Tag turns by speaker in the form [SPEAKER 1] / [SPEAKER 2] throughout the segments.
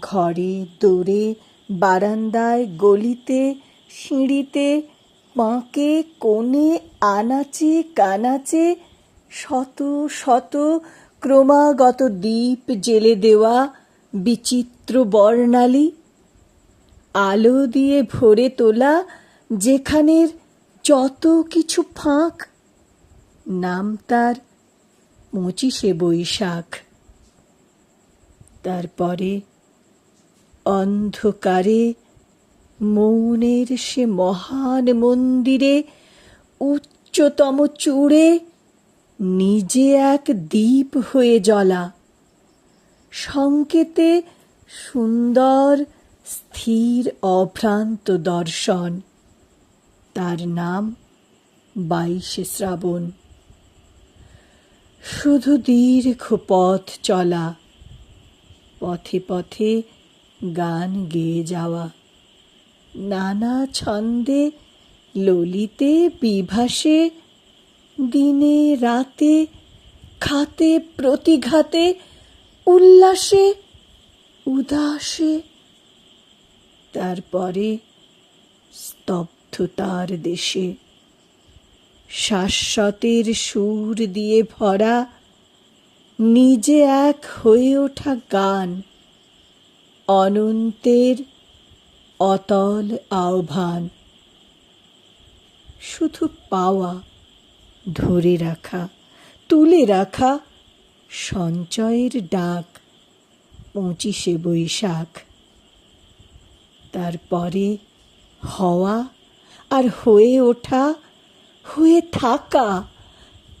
[SPEAKER 1] ঘরে, দোরে, বারান্দায়, গলিতে, সিঁড়িতে, বাঁকে, কোণে, আনাচে, কানাচে, শত শত ক্রমাগত দ্বীপ জেলে দেওয়া বিচিত্র বর্ণালী। আলো দিয়ে ভরে তোলা যেখানের যত কিছু ফাঁক, নাম তার পঁচিশে বৈশাখ। তারপরে অন্ধকারে, মৌনের সে মহান মন্দিরে, উচ্চতম চূড়ে নিজে এক দ্বীপ হয়ে জ্বলা। সংকেতে সুন্দর, স্থির, অভ্রান্ত দর্শন। তার নাম বাইশে শ্রাবণ। শুধু দীর্ঘ পথ চলা। পথে পথে গান গেয়ে যাওয়া। নানা ছন্দে ললিতে বিভাসে, দিনে রাতে খাতে প্রতিঘাতে, উল্লাসে, উদাসে। তারপরে স্তব্ধতার দেশে, শাশ্বতের সুর দিয়ে ভরা, নিজে এক হয়ে ওঠা গান। অনন্তের অতল আহ্বান। শুধু পাওয়া, ধরে রাখা, তুলে রাখা সঞ্চয়ের ডাক, পঁচিশে বৈশাখ। তারপরে হওয়া আর হয়ে ওঠা, হয়ে থাকা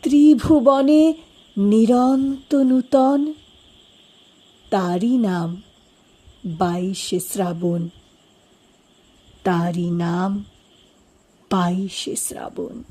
[SPEAKER 1] ত্রিভুবনে নিরন্ত নূতন তারই নাম বাইশে শ্রাবণ। তারই নাম বাইশে শ্রাবণ।